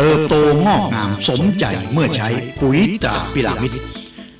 เติบโตงอกงามสมใจเมื่อใช้ปุ๋ยตราพิรามิด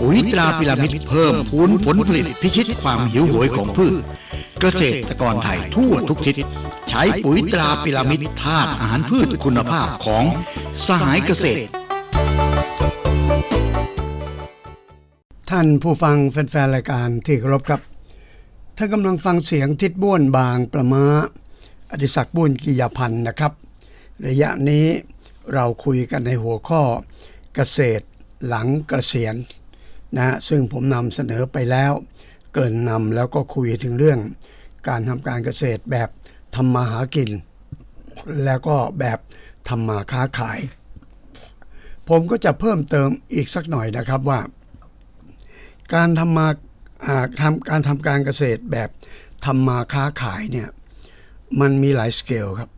ปุ๋ยตราพิรามิดเพิ่มพูนผลผลิตพิชิตความหิวโหยของพืช เกษตรกรไทยทั่วทุกทิศใช้ปุ๋ยตราพิรามิดธาตุอาหารพืชคุณภาพของสหายเกษตร ท่านผู้ฟังแฟนๆรายการที่เคารพครับท่านกำลังฟังเสียงทิดบ้วนบางประมาอดิศักดิ์บุญกิยพันธ์นะครับ ระยะนี้ เราคุยกันในหัวข้อเกษตรหลังเกษียณนะซึ่งผมนำเสนอไปแล้ว เกริ่นนำแล้วก็คุยถึงเรื่อง การทำการเกษตรแบบทำมาหากิน แล้วก็แบบทำมาค้าขาย ผมก็จะเพิ่มเติมอีกสักหน่อยนะครับว่า การทำมาทำการทำการเกษตรแบบทำมาค้าขายเนี่ยมันมีหลายสเกลครับ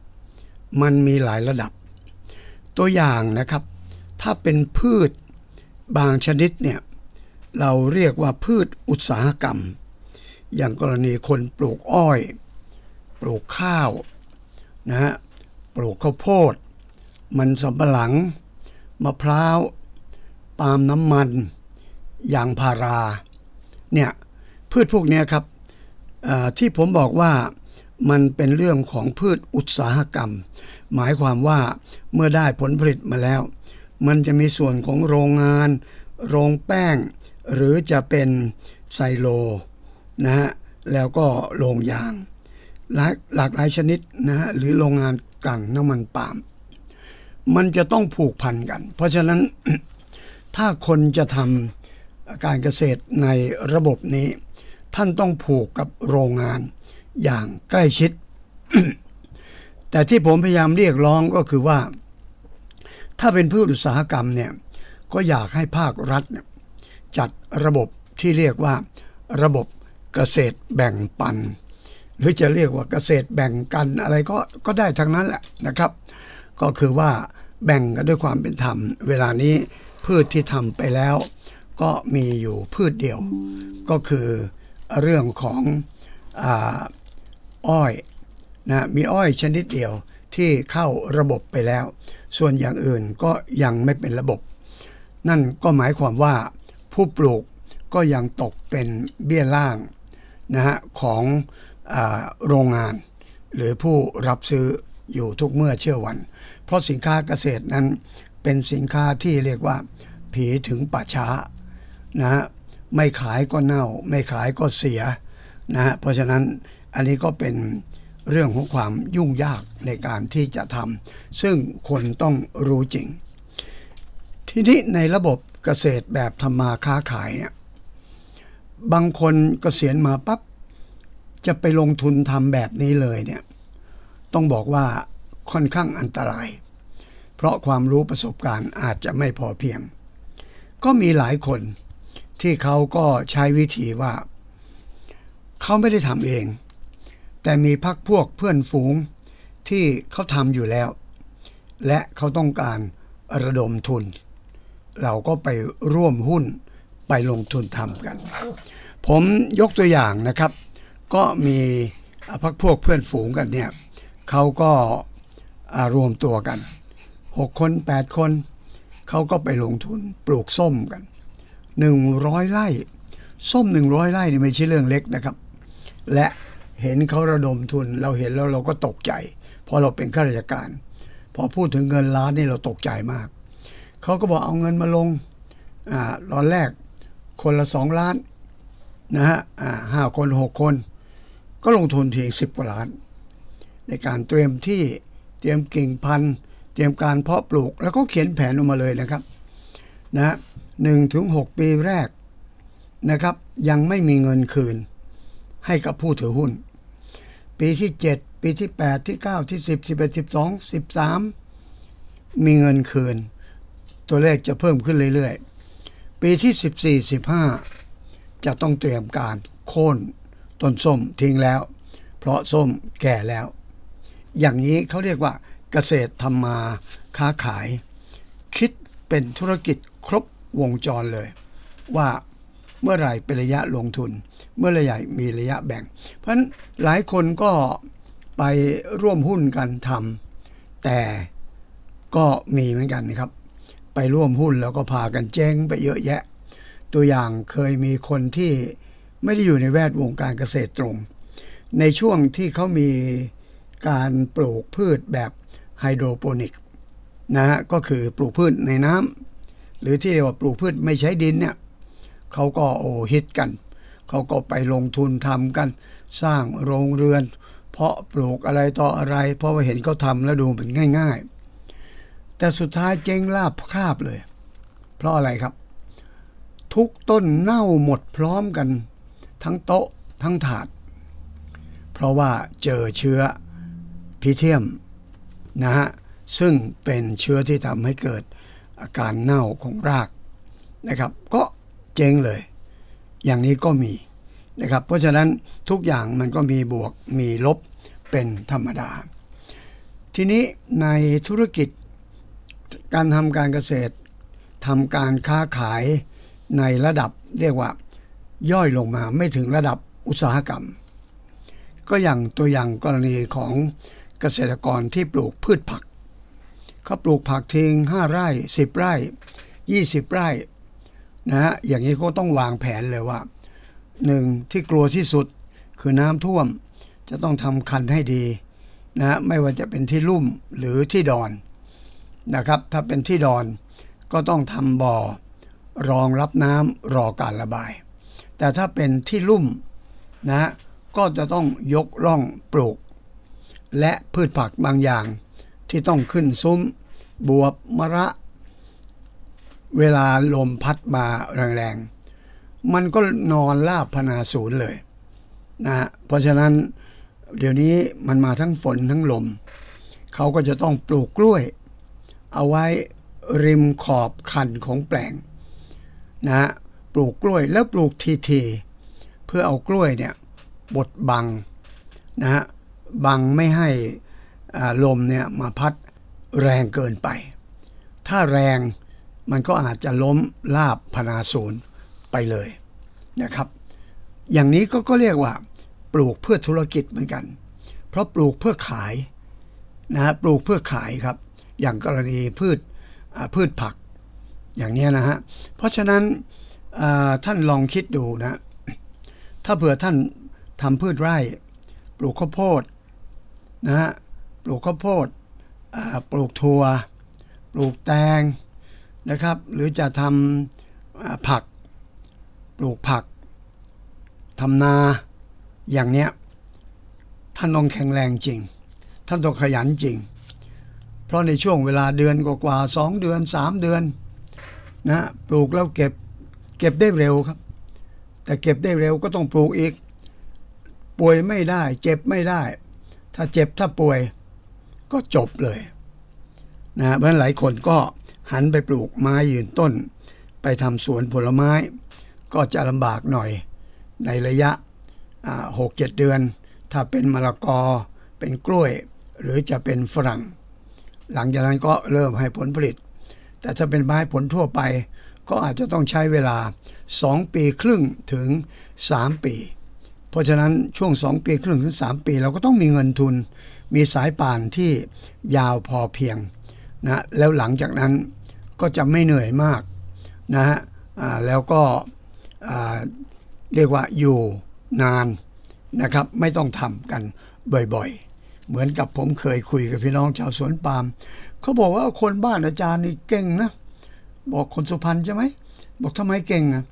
มันมีหลายระดับ ตัวอย่างนะครับ ถ้าเป็นพืชบางชนิดเนี่ยเราเรียกว่าพืชอุตสาหกรรม อย่างกรณีคนปลูกอ้อย ปลูกข้าวนะฮะปลูกข้าวโพด มันสำปะหลัง มะพร้าว ปาล์มน้ำมันยางพาราเนี่ยพืชพวกนี้ครับที่ผมบอกว่า มันเป็นเรื่องของพืชอุตสาหกรรม หมายความว่าเมื่อได้ผลผลิตมาแล้ว มันจะมีส่วนของโรงงาน โรงแป้ง หรือจะเป็นไซโลนะฮะแล้วก็โรงยาง หลายหลากหลายชนิดนะฮะหรือโรงงานกลั่นน้ำมันปาล์มมันจะต้องผูกพันกัน เพราะฉะนั้นถ้าคนจะทำการเกษตรในระบบนี้ ท่านต้องผูกกับโรงงาน อย่างใกล้ชิด แต่ที่ผมพยายามเรียกร้องก็คือว่า ถ้าเป็นพืชอุตสาหกรรมเนี่ยก็อยากให้ภาครัฐเนี่ยจัดระบบที่เรียกว่าระบบเกษตรแบ่งปัน หรือจะเรียกว่าเกษตรแบ่งกันอะไรก็ก็ได้ทั้งนั้นแหละนะครับ ก็คือว่าแบ่งกันด้วยความเป็นธรรม เวลานี้พืชที่ทำไปแล้ว ก็มีอยู่พืชเดียว ก็คือเรื่องของอ อ้อยนะมีอ้อยชนิดเดียวที่เข้าระบบไปแล้ว ส่วนอย่างอื่นก็ยังไม่เป็นระบบ นั่นก็หมายความว่าผู้ปลูกก็ยังตกเป็นเบี้ยล่างนะฮะของอโรงงาน หรือผู้รับซื้ออยู่ทุกเมื่อเชื่อวัน เพราะสินค้าเกษตรนั้นเป็นสินค้าที่เรียกว่า ผีถึงป่าช้านะฮะไม่ขายก็เน่า ไม่ขายก็เสียนะฮะเพราะฉะนั้น อันนี้ก็เป็นเรื่องของความยุ่งยากในการที่จะทำซึ่งคนต้องรู้จริง ทีนี้ในระบบเกษตรแบบทำมาค้าขายเนี่ยบางคนเกษียณมาปั๊บจะไปลงทุนทำแบบนี้เลยเนี่ยต้องบอกว่าค่อนข้างอันตราย เพราะความรู้ประสบการณ์อาจจะไม่พอเพียง ก็มีหลายคนที่เขาก็ใช้วิธีว่า เขาไม่ได้ทำเอง แต่มีพักพวกเพื่อนฝูงที่เขาทำอยู่แล้ว และเขาต้องการระดมทุน เราก็ไปร่วมหุ้นไปลงทุนทำกัน ผมยกตัวอย่างนะครับ ก็มีพักพวกเพื่อนฝูงกันเนี่ยเขาก็รวมตัวกัน 6 คน 8 คน เขาก็ไปลงทุนปลูกส้มกัน 100 ไร่ ส้ม 100 ไร่นี่ไม่ใช่เรื่องเล็กนะครับ และ เห็นเขาระดมทุน เราเห็นแล้วเราก็ตกใจเพราะเราเป็นข้าราชการ พอพูดถึงเงินล้านนี่เราตกใจมาก เขาก็บอกเอาเงินมาลงอ่าตอนแรกคนละสองล้านนะฮะอ่าห้าคนหกคน ก็ลงทุนทีสิบกว่าล้าน ในการเตรียมที่เตรียมกิ่งพันธุ์ เตรียมการเพาะปลูก แล้วก็เขียนแผนออกมาเลยนะครับนะหนึ่งถึงหกปีแรกนะครับ ยังไม่มีเงินคืน ให้กับผู้ถือหุ้น ปีที่ 7 ปีที่ 8 ที่ 9 ที่ 10 11 12 13 มีเงินคืน ตัวเลขจะเพิ่มขึ้นเรื่อยๆ ปีที่ 14 15 จะต้องเตรียมการโค่นต้นส้มทิ้งแล้ว เพราะส้มแก่แล้ว อย่างนี้เขาเรียกว่าเกษตรทำมาค้าขาย คิดเป็นธุรกิจครบวงจรเลย ว่า เมื่อไหร่เป็นระยะลงทุน เมื่อระยะมีระยะแบ่ง เพราะฉะนั้นหลายคนก็ไปร่วมหุ้นกันทำแต่ก็มีเหมือนกันนะครับ ไปร่วมหุ้นแล้วก็พากันเจ๊งไปเยอะแยะ ตัวอย่างเคยมีคนที่ไม่ได้อยู่ในแวดวงการเกษตรตรง ในช่วงที่เขามีการปลูกพืชแบบไฮโดรโปนิกนะฮะก็คือปลูกพืชในน้ำหรือที่เรียกว่าปลูกพืชไม่ใช้ดินเนี่ย เขาก็โอ้ฮิตกัน เขาก็ไปลงทุนทำกัน สร้างโรงเรือน เพาะปลูกอะไรต่ออะไร เพราะว่าเห็นเขาทำแล้วดูเป็นง่าย ๆ แต่สุดท้ายเจ๊งลาบคาบเลย เพราะอะไรครับ ทุกต้นเน่าหมดพร้อมกัน ทั้งโต๊ะทั้งถาด เพราะว่าเจอเชื้อพิเทียมนะฮะซึ่งเป็นเชื้อที่ทำให้เกิดอาการเน่าของรากนะครับ ก็ เจ๊งเลย อย่างนี้ก็มีนะครับ เพราะฉะนั้นทุกอย่างมันก็มีบวกมีลบเป็นธรรมดา ทีนี้ในธุรกิจการทำการเกษตรทำการค้าขายในระดับเรียกว่า ย่อยลงมาไม่ถึงระดับอุตสาหกรรม ก็อย่างตัวอย่างกรณีของเกษตรกรที่ปลูกพืชผักเขาปลูกผักทิ้ง5ไร่ 10 ไร่ 20 ไร่ นะฮะอย่างนี้เขาต้องวางแผนเลยว่าหนึ่งที่กลัวที่สุดคือน้ำท่วม จะต้องทำคันให้ดีนะฮะไม่ว่าจะเป็นที่ลุ่มหรือที่ดอนนะครับ ถ้าเป็นที่ดอนก็ต้องทำบ่อรองรับน้ำรอการระบาย แต่ถ้าเป็นที่ลุ่มนะฮะก็จะต้องยกร่องปลูก และพืชผักบางอย่างที่ต้องขึ้นซุ้ม บวบมะระ เวลาลมพัดมาแรงๆ มันก็นอนลาบพนาศูนย์เลยนะฮะเพราะฉะนั้นเดี๋ยวนี้มันมาทั้งฝนทั้งลม เขาก็จะต้องปลูกกล้วย เอาไว้ริมขอบคันของแปลงนะฮะปลูกกล้วยแล้วปลูกทีๆเพื่อเอากล้วยเนี่ยบดบังนะฮะบังไม่ให้ลมเนี่ยมาพัดแรงเกินไป ถ้าแรง มันก็อาจจะล้มลาบพนาศูนย์ไปเลยนะครับ อย่างนี้ก็ก็เรียกว่า ปลูกเพื่อธุรกิจเหมือนกัน เพราะปลูกเพื่อขายนะปลูกเพื่อขายครับ อย่างกรณีพืชพืชผักอย่างนี้นะฮะเพราะฉะนั้นท่านลองคิดดูนะ ถ้าเผื่อท่านทำพืชไร่ ปลูกข้าวโพดนะฮะปลูกข้าวโพดปลูกถั่ว ปลูกแตง นะครับ หรือจะทำผักปลูกผักทำนาอย่างเนี้ยท่านต้องแข็งแรงจริง ท่านต้องขยันจริง เพราะในช่วงเวลาเดือนกว่าสองเดือนสามเดือนนะปลูกแล้วเก็บเก็บได้เร็วครับ แต่เก็บได้เร็วก็ต้องปลูกอีก ป่วยไม่ได้ เจ็บไม่ได้ ถ้าเจ็บถ้าป่วยก็จบเลย นะเพราะฉะนั้นหลายคนก็หันไปปลูกไม้ยืนต้น ไปทำสวนผลไม้ ก็จะลำบากหน่อยในระยะหกเจ็ดเดือน ถ้าเป็นมะละกอเป็นกล้วย หรือจะเป็นฝรั่ง หลังจากนั้นก็เริ่มให้ผลผลิต แต่ถ้าเป็นไม้ผลทั่วไป ก็อาจจะต้องใช้เวลา 2 ปีครึ่งถึง 3 ปี เพราะฉะนั้นช่วง 2 ปีครึ่งถึง 3 ปี เราก็ต้องมีเงินทุน มีสายป่านที่ยาวพอเพียง นะแล้วหลังจากนั้นก็จะไม่เหนื่อยมากนะฮะแล้วก็เรียกว่าอยู่นานนะครับ ไม่ต้องทำกันบ่อยๆ เหมือนกับผมเคยคุยกับพี่น้องชาวสวนปาล์มเขาบอกว่าคนบ้านอาจารย์นี่เก่งนะ บอกคนสุพรรณใช่ไหม บอกทำไมเก่งอะ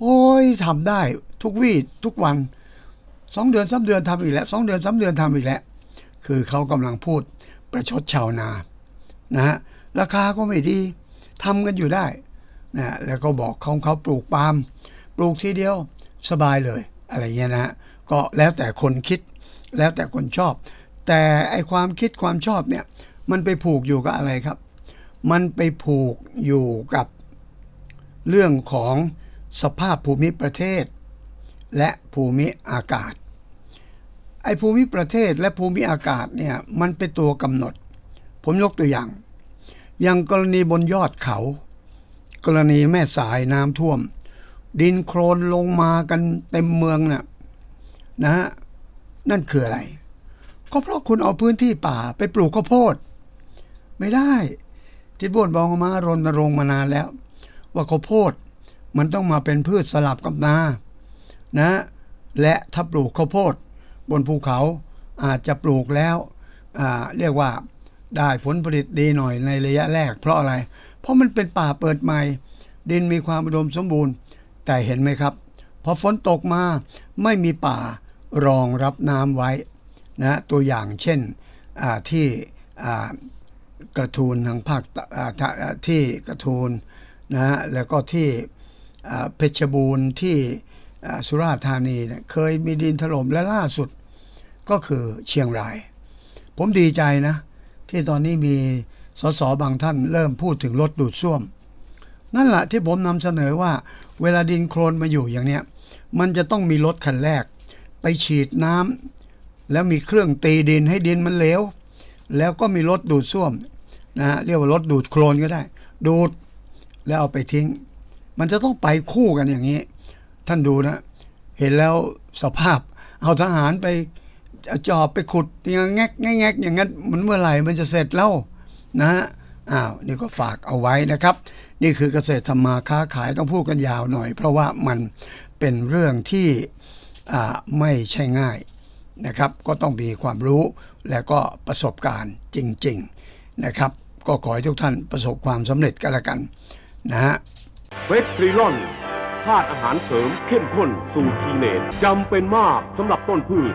โอ้ยทำได้ทุกวี่ทุกวันสองเดือนสามเดือนทำอีกแล้วสองเดือนสามเดือนทำอีกแล้ว คือเขากำลังพูดประชดชาวนา นะฮะราคาก็ไม่ดีทำกันอยู่ได้นะแล้วก็บอกเขาเขาปลูกปาล์มปลูกทีเดียวสบายเลยอะไรเงี้ยนะฮะก็แล้วแต่คนคิดแล้วแต่คนชอบ แต่ไอความคิดความชอบเนี่ยมันไปผูกอยู่กับอะไรครับ มันไปผูกอยู่กับเรื่องของสภาพภูมิประเทศ และภูมิอากาศไอภูมิประเทศและภูมิอากาศเนี่ยมันเป็นตัวกำหนด ผมยกตัวอย่าง อย่างกรณีบนยอดเขา กรณีแม่สายน้ำท่วม ดินโคลนลงมากันเต็มเมืองน่ะนะฮะนั่นคืออะไร ก็เพราะคุณเอาพื้นที่ป่าไปปลูกข้าวโพด ไม่ได้ ที่บวนบองมารณรงค์มานานแล้ว ว่าข้าวโพดมันต้องมาเป็นพืชสลับกับนานะ และถ้าปลูกข้าวโพด บนภูเขาอาจจะปลูกแล้วเรียกว่า ได้ผลผลิตดีหน่อยในระยะแรก เพราะอะไร เพราะมันเป็นป่าเปิดใหม่ ดินมีความอุดมสมบูรณ์ แต่เห็นไหมครับ พอฝนตกมาไม่มีป่ารองรับน้ำไว้นะตัวอย่างเช่นที่กระทูลทางภาคที่กระทูลนะฮะแล้วก็ที่เพชรบูรณ์ที่สุราษฎร์ธานีเคยมีดินถล่มและล่าสุดก็คือเชียงราย ผมดีใจนะ ที่ตอนนี้มีสสบางท่านเริ่มพูดถึงรถดูดซ่วม นั่นแหละที่ผมนำเสนอว่า เวลาดินโคลนมาอยู่อย่างเนี้ยมันจะต้องมีรถคันแรก ไปฉีดน้ำแล้วมีเครื่องตีดินให้ดินมันเหลวแล้วก็มีรถดูดซ่วมนะฮะเรียกว่ารถดูดโคลนก็ได้ ดูดแล้วเอาไปทิ้ง มันจะต้องไปคู่กันอย่างนี้ ท่านดูนะ เห็นแล้วสภาพเอาทหารไป เอาจอบไปขุดอย่างแงกแงกแงกอย่างนั้นมันเมื่อไหร่มันจะเสร็จแล้วนะฮะอ้าวนี่ก็ฝากเอาไว้นะครับ นี่คือเกษตรทำมาค้าขายต้องพูดกันยาวหน่อย เพราะว่ามันเป็นเรื่องที่อ่าไม่ใช่ง่ายนะครับ ก็ต้องมีความรู้และก็ประสบการณ์จริง ๆนะครับ ก็ขอให้ทุกท่านประสบความสำเร็จกันละกันนะฮะเฟสทริลอนธาตุอาหารเสริมเข้มข้นสูตรทีเนตจำเป็นมากสำหรับต้นพืช